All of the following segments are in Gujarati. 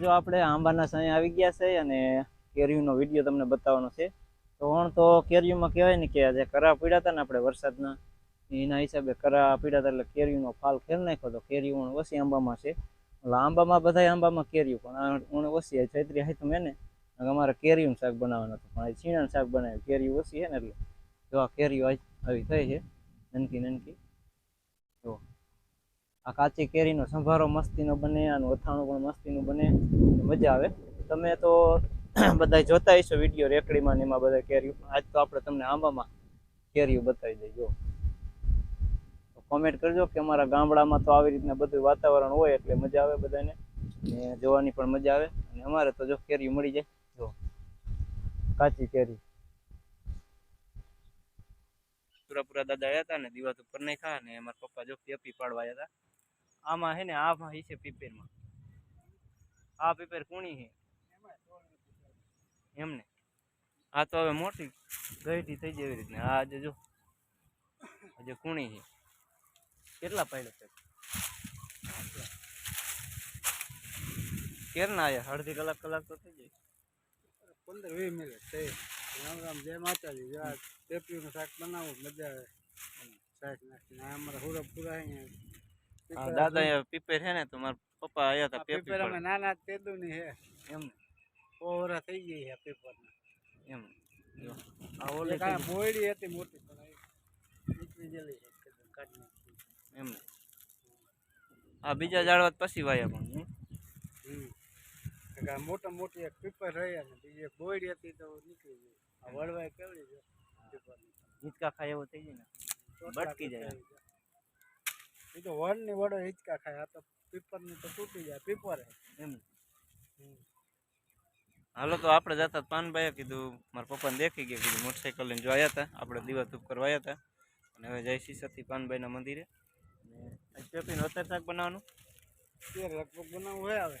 જો આપણે આંબાના સાંય આવી ગયા છે અને કેરીનો વીડિયો તમને બતાવવાનો છે, તો હણ તો કેરીઓમાં કહેવાય ને કે જે કરા પીડા હતા ને આપણે વરસાદના એના હિસાબે કરા પીડા હતા એટલે કેરીનો ફાલ ખેર નાખ્યો તો કેરી ઉણ ઓછી આંબામાં છે. એટલે આંબામાં બધા આંબામાં કેરીઓ, પણ ઓછી ચૈત્રી છૈત્રી તો મેં ને અમારે કેરીનું શાક બનાવવાનું હતું. પણ છીણાનું શાક બનાવ્યું કેરી ઓછી છે ને એટલે જો આ કેરીઓ આવી થઈ છે, નનકી નનકી. જો. આ કાચી કેરીનો સંભારો મસ્તીનો બને, આનું અથાણું પણ મસ્તીનું બને મજા આવે. તમે તો બધા જોતા હશો વીડિયો રેકડીમાં ને એમાં બધા કેરીઓ. આજ તો આપણે તમને આંબામાં કેરીઓ બતાવી દઈએ કોમેન્ટ કરજો કે અમારા ગામડામાં તો આવી રીતના બધું વાતાવરણ હોય એટલે મજા આવે બધાને ને જોવાની પણ મજા આવે. અને અમારે તો જો કેરી મળી જાય, જો. કાચી કેરી. પૂરા પૂરા દાદા આવ્યા હતા ને દીવાત ઉપર નહીં ખા ને, અમારા પપ્પા જો પેપી પાડવા આવ્યા હતા. આમાં હે ને આમાં હી છે પીપેરમાં. આ પીપેર કુણી છે એમને આ તો હવે મોટી ગઈટી થઈ જાય એવી રીતના. આ આજે જો આજે કુણી છે કેટલા પાડ્યા છે? કેરના આવ્યા અડધી કલાક કલાક તો થઈ જાય. પંદર વીસ મિનિટ થઈ. રામ રામ જય માતાજી. જો આ પેપરીનું શાક બનાવવું મજા આવે. શાક નાખીને. અમારા હુરપ પૂરા આ દાદા એ પીપેર છે ને તો મારા પપ્પા આયા હતા પેપી પેપર અમે નાના તેદુ ની હે એમ. ઓવરા થઈ ગઈ હે પેપર એમ. આ ઓલે કા બોયડી હતી મોટી પણ નીકળી ગયેલી છે કાઢી. એમ. આ બીજા ઝાડવા તો પછી વાયા પણ હમ. મોટા મોટી એક પેપર રહી અને બીજી એક બોયડી હતી તો નીકળી ગઈ. આ વળવાય કેવડી છે પેપર હિંચકા ખાય એવું થઈ જાય ને. બટકી જાય. એ તો વડની વડો હિંચકા ખાય આ તો પીપરની તો તૂટી જાય પીપર એમ. હાલો તો આપણે જતા પાનભાઈએ કીધું મારા પપ્પાને દેખી ગયા કીધું મોટરસાઇકલ લઈને જો આવ્યા હતા આપણે દીવા ધૂપ કરવા આવ્યા હતા. અને હવે જય શ્રી સતી પાનભાઈના મંદિરે. અને આજ અત્યારે શાક બનાવવાનું? અત્યારે લગભગ બનાવવું હોય હવે.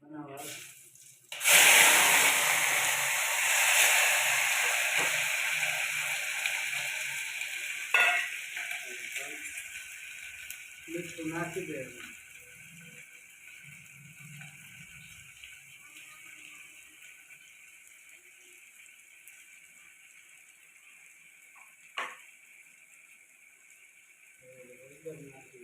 Lutunak dela. Lutunak dela.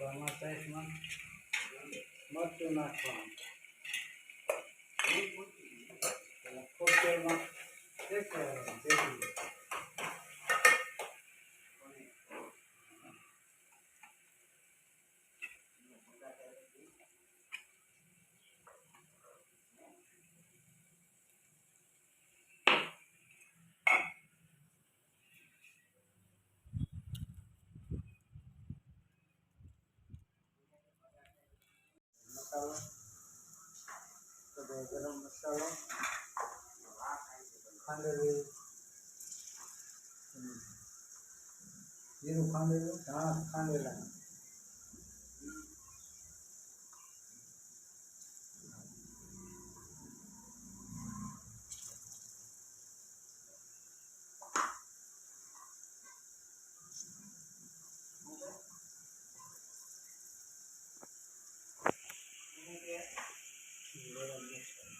તો આમાં સાઈડમાં મરચું નાખવાનું. તેલમાં શેકવાનું, શેકી મસાલો. બધો ગરમ મસાલો. ખાંડેલી. જીરું ખાંડેલું ધાણા ખાંડેલા ગરમ મસાલો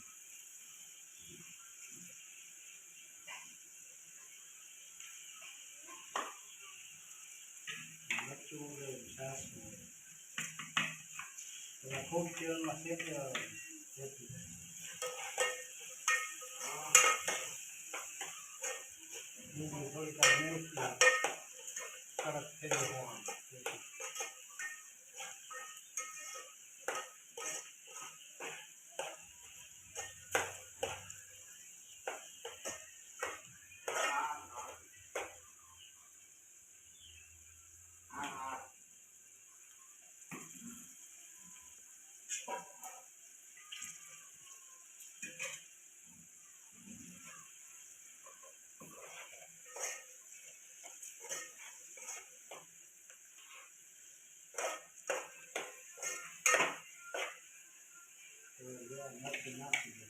મરચું ઉમેર્યું, છાશ ઉમેરી. પેલા ખૂબ શેકી ડુંગળી થોડીક કડક થઈ જાય Gracias.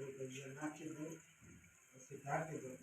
do Janatidam, a.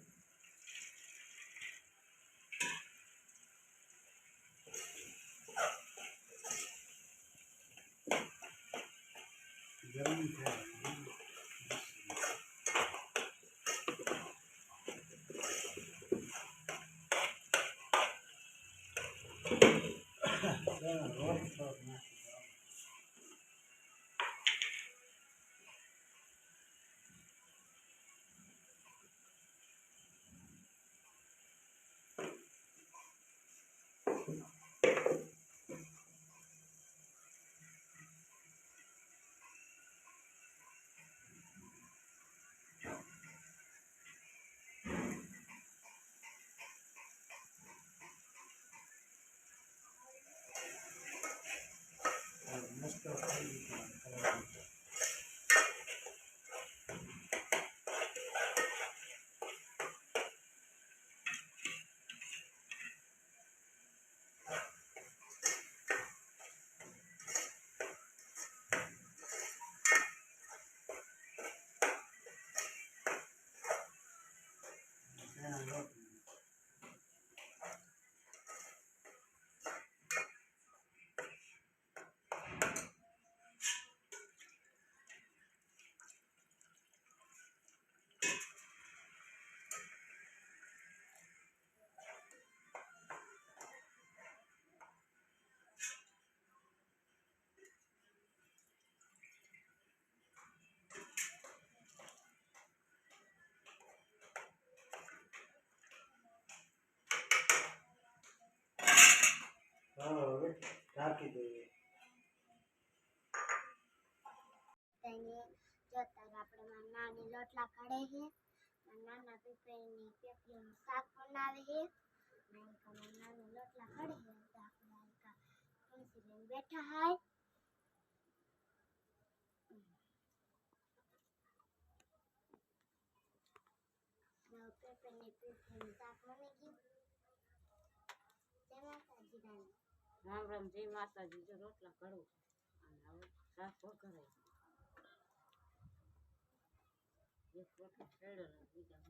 ઢાંકી દઈએ તેને જોતા આપણે મારા નાની લોટલા કાઢે છે મારા નાના પીપળીની પેપલીનું શાક બનાવે છે ને આયકા મારા નાની લોટલા કાઢે છે તો આપણે આયકા ખુરશી લઈને બેઠા હાય ને પેપરની પેપલીનું શાક બની રામ રામ જય માતાજી જો રોટલા કરું અને હવે શાક વઘારાય એક રોટલો છેડ્યો બીજા